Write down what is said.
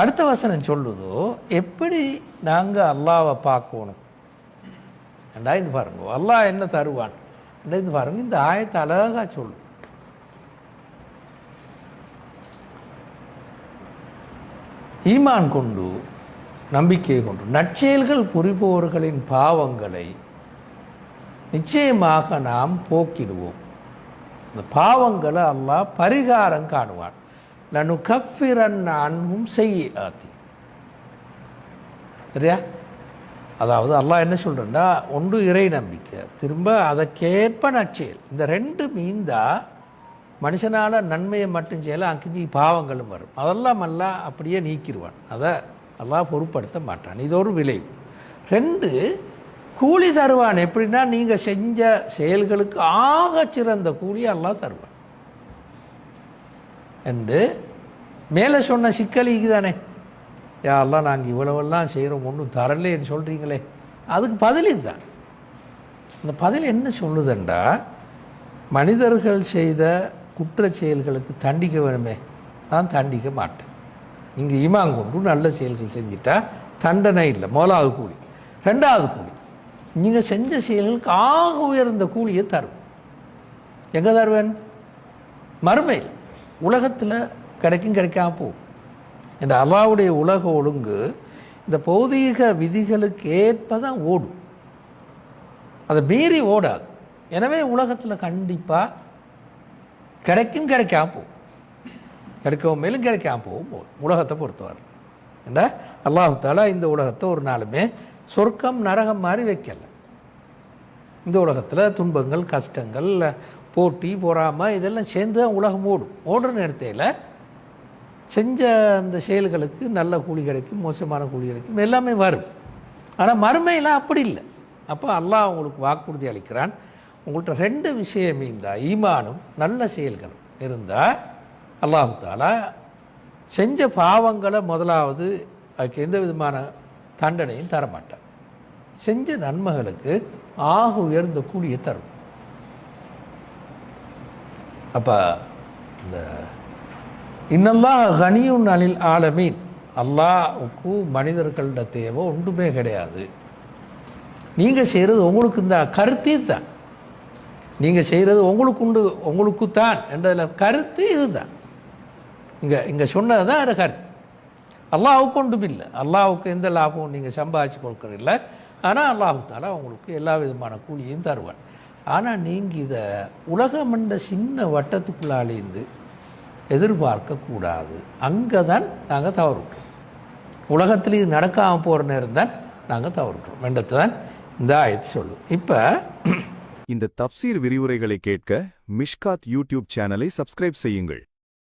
அடுத்த வசனம் சொல்லுதோ எப்படி நாங்கள் அல்லாவை பார்க்கணும்? ஏண்டா இது பாருங்க அல்லாஹ் என்ன தருவான்? ஏண்டா இது பாருங்க இந்த ஆயத்தை அழகாக சொல்லும் ஈமான் கொண்டு நம்பிக்கை கொண்டு நற்செயல்கள் புரிபவர்களின் பாவங்களை நிச்சயமாக நாம் போக்கிடுவோம். இந்த பாவங்களை அல்லாஹ் பரிகாரம் காணுவான். லனு கஃபிரன் அன்பும் செய்ய ஆத்தி சரியா? அதாவது அல்லாஹ் என்ன சொல்கிறேன்னா ஒன்று இறை நம்பிக்கை திரும்ப அதற்கேற்ப நற்செயல். இந்த ரெண்டு மீந்தா மனுஷனால் நன்மையை மட்டும் செய்யலாம் அங்கிஞ்சி பாவங்களும் வரும். அதெல்லாம் அல்லாஹ் அப்படியே நீக்கிடுவான் அதை எல்லாம் பொருட்படுத்த மாட்டான். இது ஒரு விளைவு. ரெண்டு கூலி தருவான். எப்படின்னா நீங்கள் செஞ்ச செயல்களுக்கு ஆக சிறந்த கூலி எல்லாம் தருவான். என்று மேலே சொன்ன சிக்கலிக்கு தானே? யாரெல்லாம் நாங்கள் இவ்வளவெல்லாம் செய்கிறோம் ஒன்றும் தரலேன்னு சொல்கிறீங்களே அதுக்கு பதில் இதுதான். இந்த பதில் என்ன சொல்லுதுண்டா? மனிதர்கள் செய்த குற்ற செயல்களுக்கு தண்டிக்க வேணுமே. நான் தண்டிக்க மாட்டேன். நீங்கள் இமாங் கொண்டு நல்ல செயல்கள் செஞ்சிட்டா தண்டனை இல்லை. முதலாவது கூலி. ரெண்டாவது கூலி. நீங்கள் செஞ்ச செயல்களுக்கு ஆக உயர்ந்த கூலியை தருவேன். எங்கே தருவேன்? மறுமையில். உலகத்தில் கிடைக்கும் கிடைக்காம போகும். இந்த அல்லாவுடைய உலக ஒழுங்கு இந்த பௌதீக விதிகளுக்கு ஏற்ப தான் ஓடும். அதை மீறி ஓடாது. எனவே உலகத்தில் கண்டிப்பாக கிடைக்கும் கிடைக்காம போகும். கிடைக்கவும் மேலும் கிடைக்காம போகும் உலகத்தை பொறுத்தவரை. ஏண்டா? அல்லாஹு இந்த உலகத்தை ஒரு நாளுமே சொர்க்கம் நரகம் மாதிரி வைக்கலை. இந்த உலகத்தில் துன்பங்கள் கஷ்டங்கள் போட்டி பொறாமை இதெல்லாம் சேர்ந்து தான் உலகம் ஓடும். ஓடுற நேரத்தில் செஞ்ச அந்த செயல்களுக்கு நல்ல கூலி கிடைக்கும் மோசமான கூலி கிடைக்கும் எல்லாமே வரும். ஆனால் மறுமையில் அப்படி இல்லை. அப்போ அல்லாஹ் உங்களுக்கு வாக்குறுதி அளிக்கிறான். உங்கள்கிட்ட ரெண்டு விஷயம் இருந்தால் ஈமானும் நல்ல செயல்களும் இருந்தால் அல்லாஹு தாலா செஞ்ச பாவங்களை முதலாவது அதுக்கு எந்த விதமான தண்டனையும் தரமாட்டார் செஞ்ச நன்மைகளுக்கு ஆக உயர்ந்த கூலியை தரும் அப்போ இந்த இன்னெல்லாம் கனியுன் அனில் ஆலமீன். அல்லாவுக்கு மனிதர்கள்ட தேவை ஒன்றுமே கிடையாது. நீங்கள் செய்கிறது உங்களுக்கு இந்த கருத்தே தான் நீங்கள் செய்கிறது உங்களுக்கு உண்டு உங்களுக்கு தான் என்றதில் கருத்து இதுதான். இங்கே இங்கே சொன்னது தான் அது கருத்து. அல்லாஹுக்கு ஒன்றும் இல்லை. அல்லாஹுக்கு எந்த லாபமும் நீங்கள் சம்பாதிச்சு கொடுக்குறதில்ல. ஆனால் அல்லாஹு தாலா உங்களுக்கு எல்லா விதமான கூலியும் தருவான். ஆனால் நீங்கள் இதை உலகம் என்ற சின்ன வட்டத்துக்குள்ளாலேருந்து எதிர்பார்க்கக்கூடாது. அங்கே தான் நாங்கள் தவறுட்டோம். உலகத்தில் இது நடக்காமல் போகிற நேரம் தான் நாங்கள் தவறுட்டோம். வெண்டத்தை தான் இந்த ஆயத்து சொல்லும் இப்போ இந்த தப்சீர் விரிவுரைகளை கேட்க மிஷ்காத் யூடியூப் சேனலை சப்ஸ்கிரைப் செய்யுங்கள்.